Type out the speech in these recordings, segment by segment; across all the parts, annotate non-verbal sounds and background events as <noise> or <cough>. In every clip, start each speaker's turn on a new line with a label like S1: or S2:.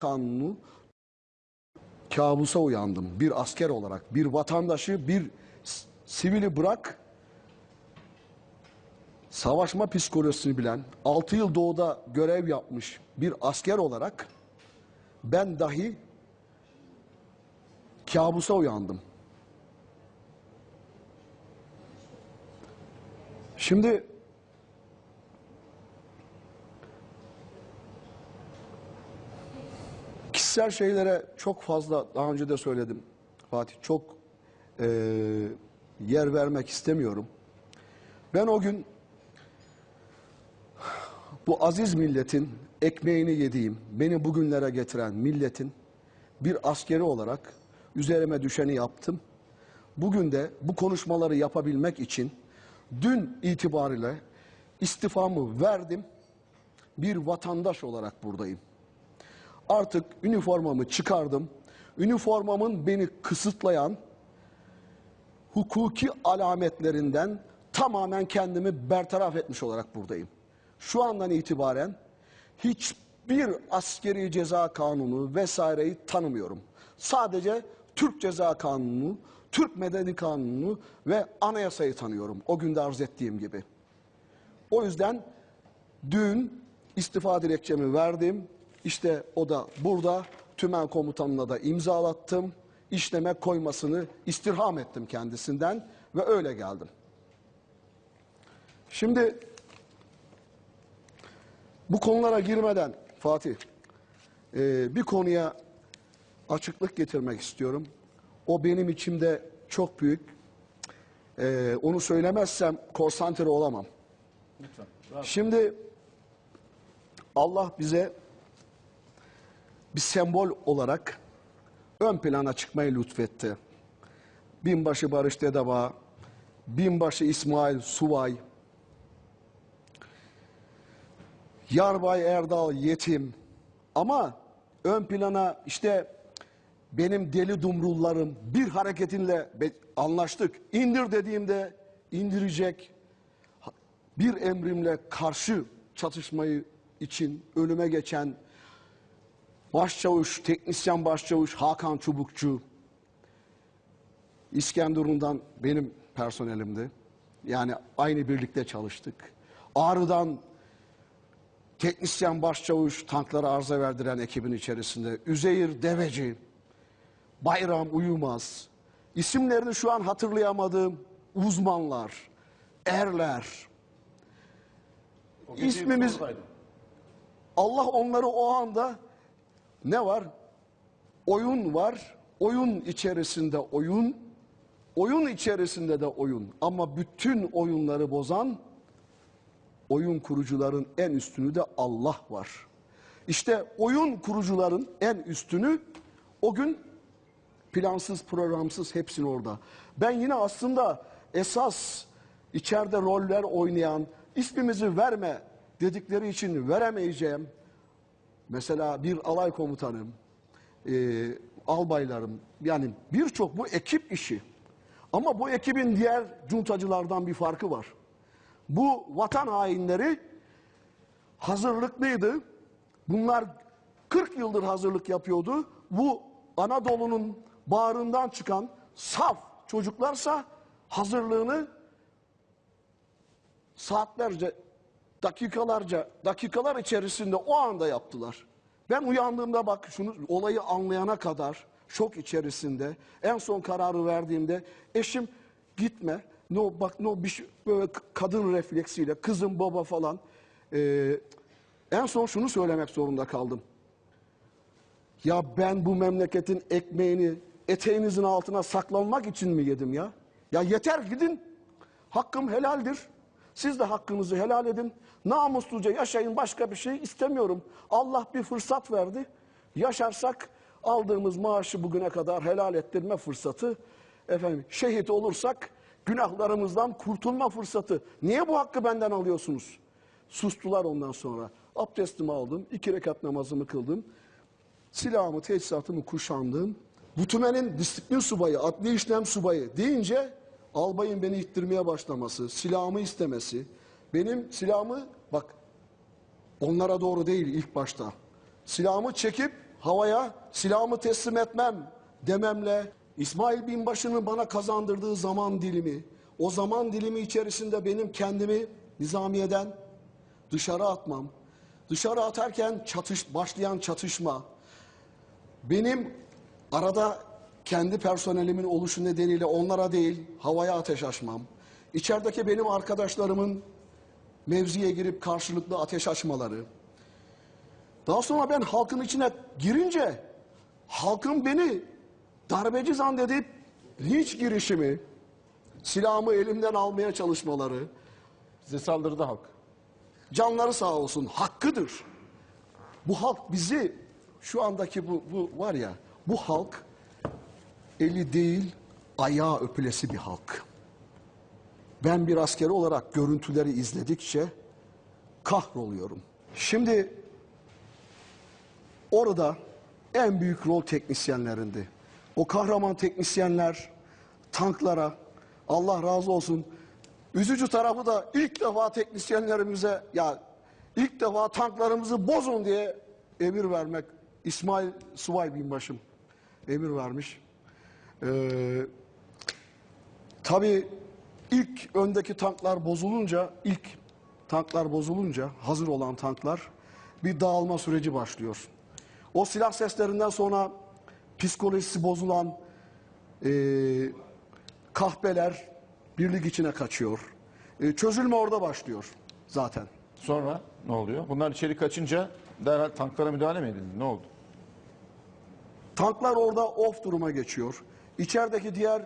S1: kanunu kabusa uyandım. Bir asker olarak, bir vatandaşı, bir sivili bırak, savaşma psikolojisini bilen, 6 yıl doğuda görev yapmış bir asker olarak ben dahi kabusa uyandım. Şimdi kişisel şeylere çok fazla daha önce de söyledim Fatih çok eee, yer vermek istemiyorum. Ben o gün bu aziz milletin ekmeğini yediğim, beni bugünlere getiren milletin bir askeri olarak üzerime düşeni yaptım. Bugün de bu konuşmaları yapabilmek için dün itibariyle istifamı verdim. Bir vatandaş olarak buradayım. Artık üniformamı çıkardım. Üniformamın beni kısıtlayan hukuki alametlerinden tamamen kendimi bertaraf etmiş olarak buradayım. Şu andan itibaren hiçbir askeri ceza kanunu vesaireyi tanımıyorum. Sadece Türk Ceza Kanunu, Türk Medeni Kanunu ve anayasayı tanıyorum. O günde arz ettiğim gibi. O yüzden dün istifa dilekçemi verdim. İşte o da burada. Tümen komutanına da imzalattım. İşleme koymasını istirham ettim kendisinden ve öyle geldim. Şimdi bu konulara girmeden Fatih e, bir konuya açıklık getirmek istiyorum. O benim içimde çok büyük. E, onu söylemezsem konsantre olamam.
S2: Lütfen.
S1: Şimdi Allah bize bir sembol olarak ön plana çıkmayı lütfetti. Binbaşı Barış Dedaba, Binbaşı İsmail Suvay, Yarbay Erdal Yetim ama ön plana işte benim deli dumrullarım bir hareketinle anlaştık. İndir dediğimde indirecek, bir emrimle karşı çatışmayı için ölüme geçen başçavuş, teknisyen başçavuş Hakan Çubukçu, İskenderun'dan benim personelimdi. Yani aynı birlikte çalıştık. Ağrı'dan teknisyen başçavuş tanklara arıza verdiren ekibin içerisinde. Üzeyir Deveci, Bayram Uyumaz, isimlerini şu an hatırlayamadığım uzmanlar, erler, İsmimiz-. Allah onları o anda ne var? Oyun var. Oyun içerisinde oyun. Oyun içerisinde de oyun. Ama bütün oyunları bozan oyun kurucuların en üstünü de Allah var. İşte oyun kurucuların en üstünü o gün plansız programsız hepsini orada. Ben yine aslında esas içeride roller oynayan ismimizi verme dedikleri için veremeyeceğim. Mesela bir alay komutanım, e, albaylarım yani birçok bu ekip işi. Ama bu ekibin diğer cuntacılardan bir farkı var. Bu vatan hainleri hazırlıklıydı. Bunlar 40 yıldır hazırlık yapıyordu. Bu Anadolu'nun bağrından çıkan saf çocuklarsa hazırlığını saatlerce, dakikalarca, dakikalar içerisinde o anda yaptılar. Ben uyandığımda bak şunu olayı anlayana kadar şok içerisinde en son kararı verdiğimde eşim gitme. No bak no bir şey, böyle kadın refleksiyle kızım baba falan. Ee, en son şunu söylemek zorunda kaldım. Ya ben bu memleketin ekmeğini eteğinizin altına saklanmak için mi yedim ya? Ya yeter gidin. Hakkım helaldir. Siz de hakkınızı helal edin. Namusluca yaşayın başka bir şey istemiyorum. Allah bir fırsat verdi. Yaşarsak aldığımız maaşı bugüne kadar helal ettirme fırsatı. Efendim şehit olursak günahlarımızdan kurtulma fırsatı. Niye bu hakkı benden alıyorsunuz? Sustular ondan sonra. Abdestimi aldım. iki rekat namazımı kıldım. Silahımı, teçhizatımı kuşandım. Bu disiplin subayı, adli işlem subayı deyince albayın beni ittirmeye başlaması, silahımı istemesi. Benim silahımı bak onlara doğru değil ilk başta. Silahımı çekip havaya silahımı teslim etmem dememle İsmail Binbaşı'nın bana kazandırdığı zaman dilimi, o zaman dilimi içerisinde benim kendimi nizamiyeden dışarı atmam, dışarı atarken çatış, başlayan çatışma, benim arada kendi personelimin oluşu nedeniyle onlara değil havaya ateş açmam, içerideki benim arkadaşlarımın mevziye girip karşılıklı ateş açmaları, daha sonra ben halkın içine girince halkın beni darbeci zannedip linç girişimi, silahımı elimden almaya çalışmaları,
S2: Size saldırdı halk.
S1: canları sağ olsun hakkıdır. Bu halk bizi şu andaki bu, bu var ya bu halk eli değil ayağı öpülesi bir halk. Ben bir askeri olarak görüntüleri izledikçe kahroluyorum. Şimdi orada en büyük rol teknisyenlerindi. O kahraman teknisyenler tanklara Allah razı olsun. Üzücü tarafı da ilk defa teknisyenlerimize ya ilk defa tanklarımızı bozun diye emir vermek. İsmail Subay Binbaşım emir vermiş. Ee, tabii ilk öndeki tanklar bozulunca, ilk tanklar bozulunca, hazır olan tanklar bir dağılma süreci başlıyor. O silah seslerinden sonra psikolojisi bozulan e, kahpeler birlik içine kaçıyor. E, çözülme orada başlıyor zaten.
S2: Sonra ne oluyor? Bunlar içeri kaçınca derhal tanklara müdahale mi edildi? Ne oldu?
S1: Tanklar orada off duruma geçiyor. İçerideki diğer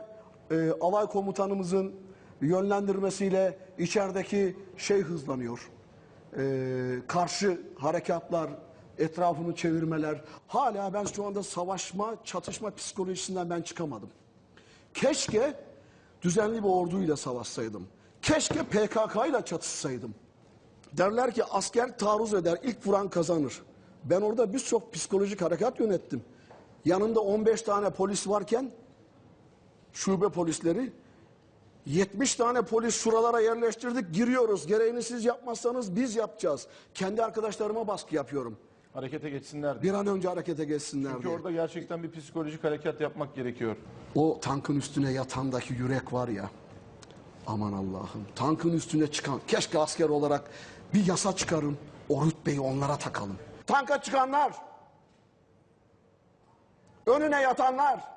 S1: e, alay komutanımızın yönlendirmesiyle içerideki şey hızlanıyor. E, karşı harekatlar, etrafını çevirmeler. Hala ben şu anda savaşma, çatışma psikolojisinden ben çıkamadım. Keşke düzenli bir orduyla savaşsaydım. Keşke PKK ile çatışsaydım. Derler ki asker taarruz eder, ilk vuran kazanır. Ben orada birçok psikolojik harekat yönettim. Yanımda 15 tane polis varken şube polisleri 70 tane polis şuralara yerleştirdik giriyoruz. Gereğini siz yapmazsanız biz yapacağız. Kendi arkadaşlarıma baskı yapıyorum.
S2: Harekete geçsinler diye.
S1: Bir an önce harekete geçsinler
S2: Çünkü
S1: diye.
S2: orada gerçekten bir psikolojik harekat yapmak gerekiyor.
S1: O tankın üstüne yatandaki yürek var ya. Aman Allah'ım. Tankın üstüne çıkan keşke asker olarak bir yasa çıkarın. O rütbeyi onlara takalım. Tanka çıkanlar. Önüne yatanlar.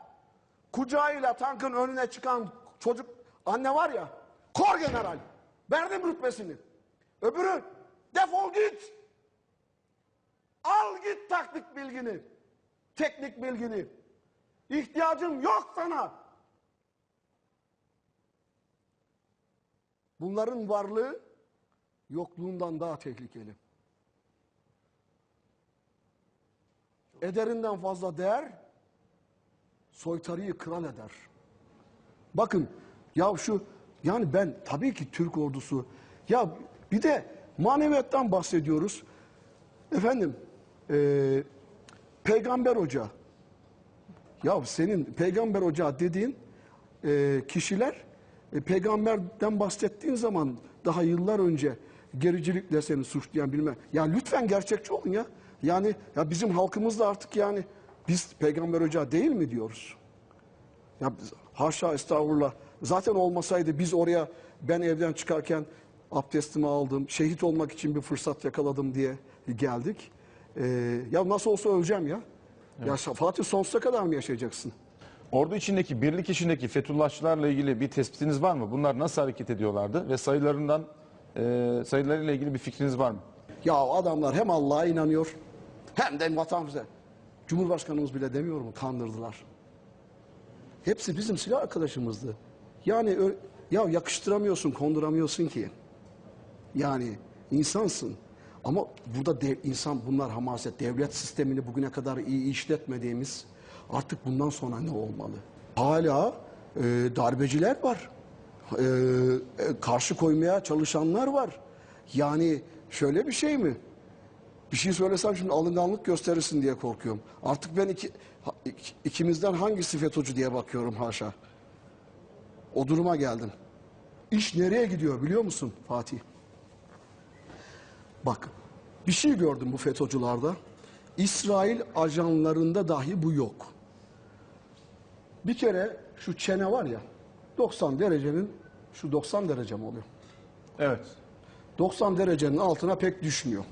S1: Kucağıyla tankın önüne çıkan çocuk anne var ya. Kor general. Verdim rütbesini. Öbürü defol git. Al git taktik bilgini. Teknik bilgini. İhtiyacım yok sana. Bunların varlığı yokluğundan daha tehlikeli. Ederinden fazla değer soytarıyı kral eder. Bakın ya şu yani ben tabii ki Türk ordusu ya bir de maneviyattan bahsediyoruz. Efendim eee, Peygamber Hoca ya senin peygamber ocağı dediğin e, kişiler e, peygamberden bahsettiğin zaman daha yıllar önce gericilikle seni suçlayan bilmem. Ya lütfen gerçekçi olun ya. Yani ya bizim halkımız da artık yani biz peygamber ocağı değil mi diyoruz? Ya haşa estağfurullah. Zaten olmasaydı biz oraya ben evden çıkarken abdestimi aldım. Şehit olmak için bir fırsat yakaladım diye geldik. Ee, ya nasıl olsa öleceğim ya. Ya Fatih sonsuza kadar mı yaşayacaksın?
S2: Ordu içindeki, birlik içindeki Fethullahçılarla ilgili bir tespitiniz var mı? Bunlar nasıl hareket ediyorlardı? Ve sayılarından, e, sayılarıyla ilgili bir fikriniz var mı?
S1: Ya adamlar hem Allah'a inanıyor hem de vatanımıza. Cumhurbaşkanımız bile demiyor mu kandırdılar. Hepsi bizim silah arkadaşımızdı. Yani ya yakıştıramıyorsun, konduramıyorsun ki. Yani insansın. Ama burada dev, insan bunlar hamaset. Devlet sistemini bugüne kadar iyi işletmediğimiz artık bundan sonra ne olmalı? Hala e, darbeciler var. E, e, karşı koymaya çalışanlar var. Yani şöyle bir şey mi? Bir şey söylesem şimdi alınganlık gösterirsin diye korkuyorum. Artık ben iki, ikimizden hangisi FETÖ'cü diye bakıyorum haşa. O duruma geldim. İş nereye gidiyor biliyor musun Fatih? Bak bir şey gördüm bu FETÖ'cülerde. İsrail ajanlarında dahi bu yok. Bir kere şu çene var ya 90 derecenin şu 90 derece mi oluyor?
S2: Evet.
S1: 90 derecenin altına pek düşmüyor.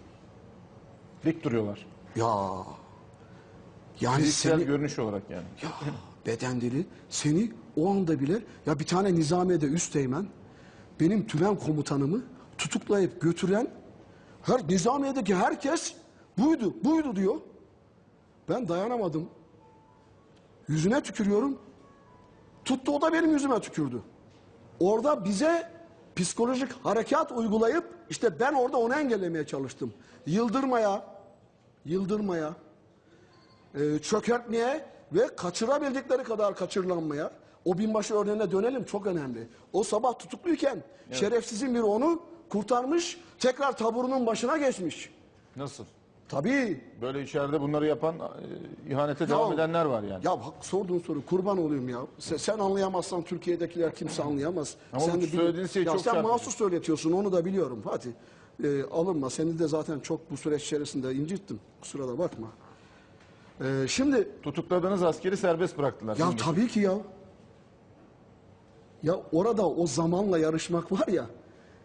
S2: Dik duruyorlar.
S1: Ya yani
S2: Fiziksel
S1: seni
S2: görünüş olarak yani.
S1: ya beden dili seni o anda bile ya bir tane nizamiyede üsteğmen benim tümen komutanımı tutuklayıp götüren her nizamiyedeki herkes buydu buydu diyor. Ben dayanamadım. Yüzüne tükürüyorum. Tuttu o da benim yüzüme tükürdü. Orada bize psikolojik harekat uygulayıp işte ben orada onu engellemeye çalıştım. Yıldırmaya, yıldırmaya, e, çökertmeye ve kaçırabildikleri kadar kaçırılanmaya. O binbaşı örneğine dönelim çok önemli. O sabah tutukluyken şerefsizin biri onu kurtarmış, tekrar taburunun başına geçmiş.
S2: Nasıl?
S1: Tabii.
S2: Böyle içeride bunları yapan e, ihanete devam edenler var yani.
S1: Ya bak sorduğun soru kurban olayım ya. Sen, sen anlayamazsan Türkiye'dekiler kimse anlayamaz.
S2: Ama
S1: sen de
S2: söylediğin şey
S1: ya
S2: çok
S1: Sen mahsus söyletiyorsun onu da biliyorum Fatih. Ee, alınma seni de zaten çok bu süreç içerisinde incittim. Kusura da bakma. Ee, şimdi
S2: Tutukladığınız askeri serbest bıraktılar.
S1: ya
S2: Şimdi.
S1: tabii ki ya. Ya orada o zamanla yarışmak var ya.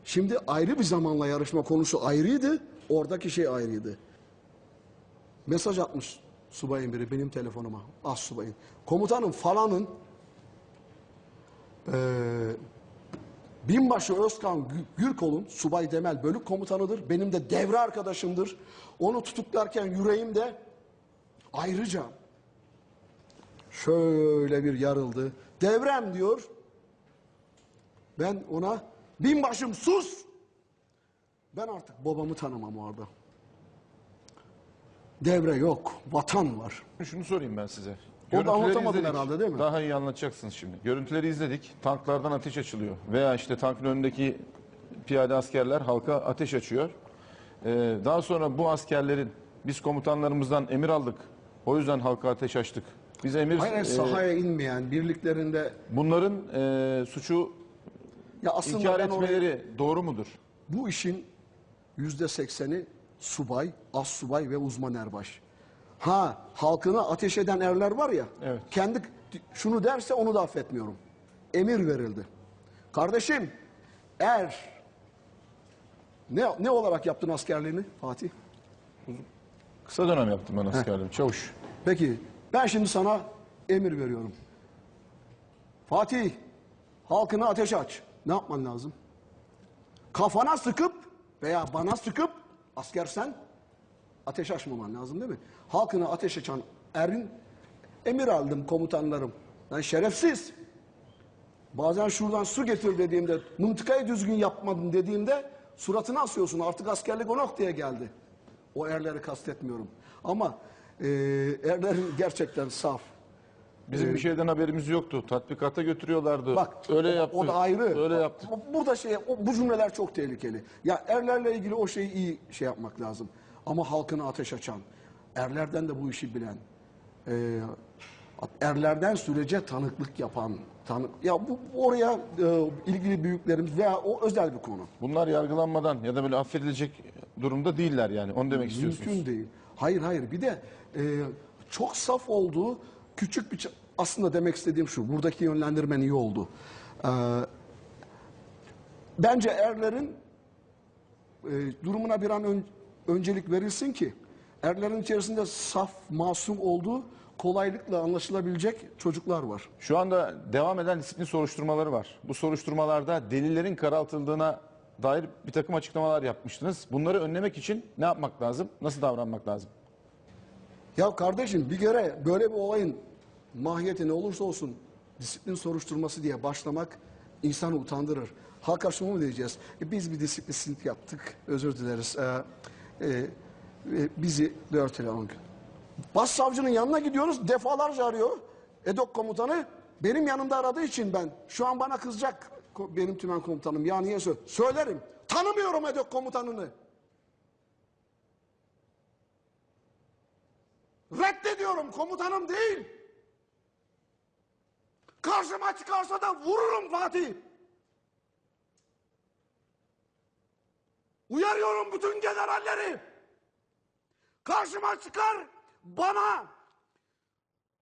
S1: Şimdi ayrı bir zamanla yarışma konusu ayrıydı. Oradaki şey ayrıydı. Mesaj atmış subayın biri benim telefonuma. Az subayın. Komutanım falanın eee Binbaşı Özkan Gü- Gürkol'un subay Demel bölük komutanıdır. Benim de devre arkadaşımdır. Onu tutuklarken yüreğimde ayrıca şöyle bir yarıldı. Devrem diyor. Ben ona binbaşım sus. Ben artık babamı tanımam orada. Devre yok. Vatan var.
S2: Şunu sorayım ben size.
S1: Onu da anlatamadın
S2: izledik.
S1: herhalde, değil mi?
S2: Daha iyi anlatacaksınız şimdi. Görüntüleri izledik. Tanklardan ateş açılıyor. Veya işte tankın önündeki piyade askerler halka ateş açıyor. Ee, daha sonra bu askerlerin biz komutanlarımızdan emir aldık. O yüzden halka ateş açtık. Biz emir
S1: Hayır, hayır,
S2: e,
S1: sahaya inmeyen birliklerinde
S2: bunların e, suçu
S1: ya aslında
S2: inkar
S1: ben oraya-
S2: etmeleri doğru mudur?
S1: bu işin yüzde sekseni subay, az subay ve uzman erbaş. Ha halkına ateş eden erler var ya.
S2: Evet.
S1: Kendi şunu derse onu da affetmiyorum. Emir verildi. Kardeşim er ne ne olarak yaptın askerliğini Fatih?
S2: Kısa dönem yaptım ben askerliğimi. Çavuş.
S1: Peki ben şimdi sana emir veriyorum. Fatih halkına ateş aç. Ne yapman lazım? Kafana sıkıp veya bana sıkıp askersen ateş açmaman lazım değil mi? Halkına ateş açan erin emir aldım komutanlarım. Ben şerefsiz. Bazen şuradan su getir dediğimde mıntıkayı düzgün yapmadın dediğimde suratını asıyorsun. Artık askerlik o noktaya geldi. O erleri kastetmiyorum. Ama e, erlerin <laughs> gerçekten saf.
S2: Bizim bir şeyden haberimiz yoktu. Tatbikata götürüyorlardı.
S1: Bak
S2: öyle
S1: o,
S2: yaptı.
S1: o da ayrı.
S2: Öyle
S1: Bak,
S2: yaptı.
S1: bu- Burada şey o- bu cümleler çok tehlikeli. Ya erlerle ilgili o şeyi iyi şey yapmak lazım. Ama halkına ateş açan, erlerden de bu işi bilen, e, erlerden sürece tanıklık yapan, tanı, ya bu oraya e, ilgili büyüklerimiz veya o özel bir konu.
S2: Bunlar yargılanmadan ya da böyle affedilecek durumda değiller yani. Onu demek istiyorsunuz.
S1: Mümkün değil. Hayır hayır bir de e, çok saf olduğu küçük bir aslında demek istediğim şu buradaki yönlendirmen iyi oldu. E, bence erlerin e, durumuna bir an ön- öncelik verilsin ki erlerin içerisinde saf masum olduğu kolaylıkla anlaşılabilecek çocuklar var.
S2: Şu anda devam eden disiplin soruşturmaları var. Bu soruşturmalarda delillerin karaltıldığına dair bir takım açıklamalar yapmıştınız. Bunları önlemek için ne yapmak lazım? Nasıl davranmak lazım?
S1: Ya kardeşim bir kere böyle bir olayın mahiyeti ne olursa olsun disiplin soruşturması diye başlamak insanı utandırır. Halka şunu mu diyeceğiz? E, biz bir disiplinsizlik yaptık, özür dileriz. E, e, e, bizi dört ile on gün. Başsavcının yanına gidiyoruz, defalarca arıyor. EDOK komutanı benim yanımda aradığı için ben, şu an bana kızacak benim tümen komutanım. Ya niye sö- Söylerim. Tanımıyorum EDOK komutanını. Reddediyorum komutanım değil. Karşıma çıkarsa da vururum Fatih. Uyarıyorum bütün generalleri. karşıma çıkar bana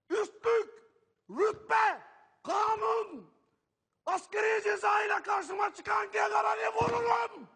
S1: üstlük, rütbe, kanun, askeri ceza ile karşıma çıkan generali vururum.